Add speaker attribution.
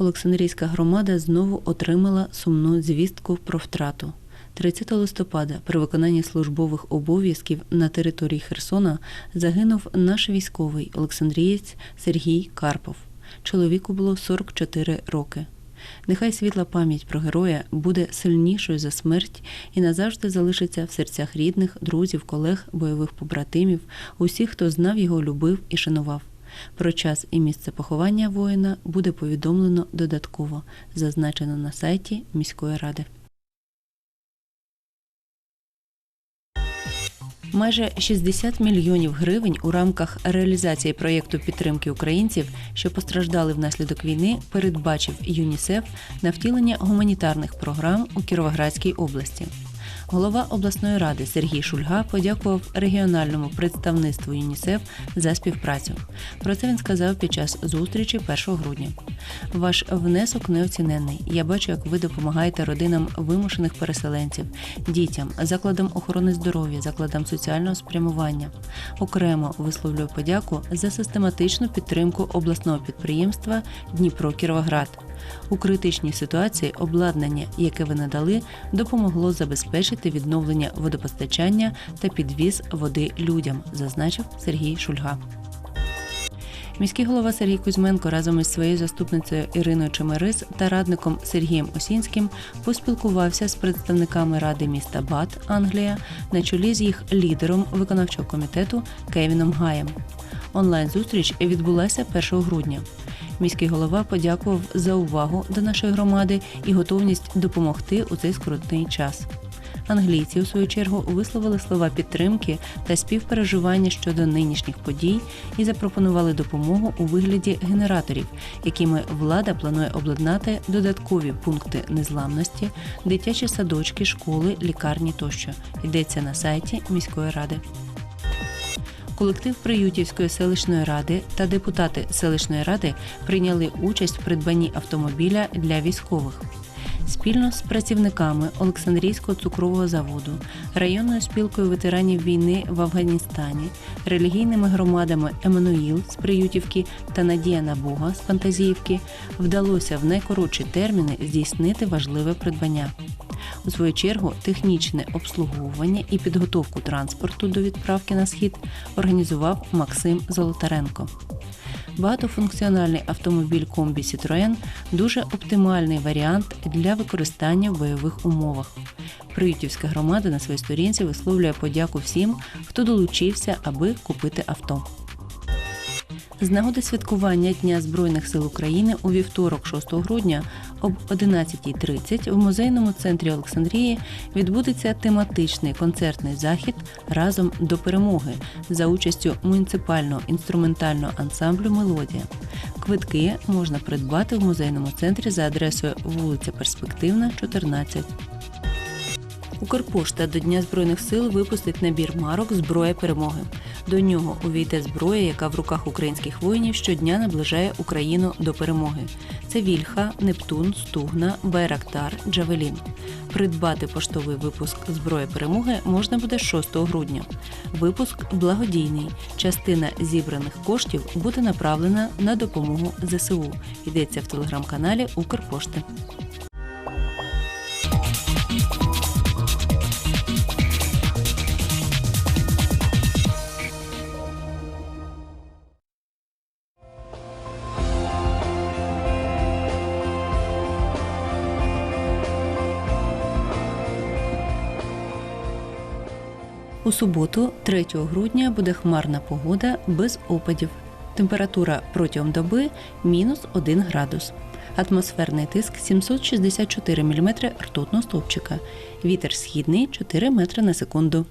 Speaker 1: Олександрійська громада знову отримала сумну звістку про втрату. 30 листопада при виконанні службових обов'язків на території Херсона загинув наш військовий Олександрієць Сергій Карпов. Чоловіку було 44 роки. Нехай світла пам'ять про героя буде сильнішою за смерть і назавжди залишиться в серцях рідних, друзів, колег, бойових побратимів, усіх, хто знав його, любив і шанував. Про час і місце поховання воїна буде повідомлено додатково, зазначено на сайті міської ради. Майже 60 мільйонів гривень у рамках реалізації проєкту підтримки українців, що постраждали внаслідок війни, передбачив ЮНІСЕФ на втілення гуманітарних програм у Кіровоградській області. Голова обласної ради Сергій Шульга подякував регіональному представництву ЮНІСЕФ за співпрацю. Про це він сказав під час зустрічі 1 грудня. Ваш внесок неоціненний. Я бачу, як ви допомагаєте родинам вимушених переселенців, дітям, закладам охорони здоров'я, закладам соціального спрямування. Окремо висловлюю подяку за систематичну підтримку обласного підприємства Дніпро Кіровоград. У критичній ситуації обладнання, яке ви надали, допомогло забезпечити відновлення водопостачання та підвіз води людям, зазначив Сергій Шульга. Міський голова Сергій Кузьменко разом із своєю заступницею Іриною Чемерис та радником Сергієм Осінським поспілкувався з представниками ради міста Бат, Англія, на чолі з їх лідером виконавчого комітету Кевіном Гаєм. Онлайн-зустріч відбулася 1 грудня. Міський голова подякував за увагу до нашої громади і готовність допомогти у цей скрутний час. Англійці, у свою чергу, висловили слова підтримки та співпереживання щодо нинішніх подій і запропонували допомогу у вигляді генераторів, якими влада планує обладнати додаткові пункти незламності, дитячі садочки, школи, лікарні тощо. Йдеться на сайті міської ради. Колектив Приютівської селищної ради та депутати селищної ради прийняли участь в придбанні автомобіля для військових. Спільно з працівниками Олександрійського цукрового заводу, районною спілкою ветеранів війни в Афганістані, релігійними громадами Еммануїл з Приютівки та Надія на Бога з Фантазіївки вдалося в найкоротші терміни здійснити важливе придбання. Свою чергу технічне обслуговування і підготовку транспорту до відправки на схід організував Максим Золотаренко. Багатофункціональний автомобіль комбі Citroën – дуже оптимальний варіант для використання в бойових умовах. Приютівська громада на своїй сторінці висловлює подяку всім, хто долучився, аби купити авто. З нагоди святкування Дня Збройних сил України у вівторок, 6 грудня, об 11.30 в музейному центрі Олександрії відбудеться тематичний концертний захід разом до перемоги за участю муніципального інструментального ансамблю Мелодія. Квитки можна придбати в музейному центрі за адресою вулиця Перспективна, 14. Укрпошта до Дня Збройних сил випустить набір марок Зброя перемоги. До нього увійде зброя, яка в руках українських воїнів щодня наближає Україну до перемоги. Це Вільха, Нептун, Стугна, Байрактар, Джавелін. Придбати поштовий випуск Зброя перемоги можна буде 6 грудня. Випуск благодійний. Частина зібраних коштів буде направлена на допомогу ЗСУ. Йдеться в телеграм-каналі Укрпошти. У суботу, 3 грудня, буде хмарна погода без опадів. Температура протягом доби мінус 1 градус. Атмосферний тиск 764 мм ртутного стовпчика. Вітер східний 4 метри на секунду.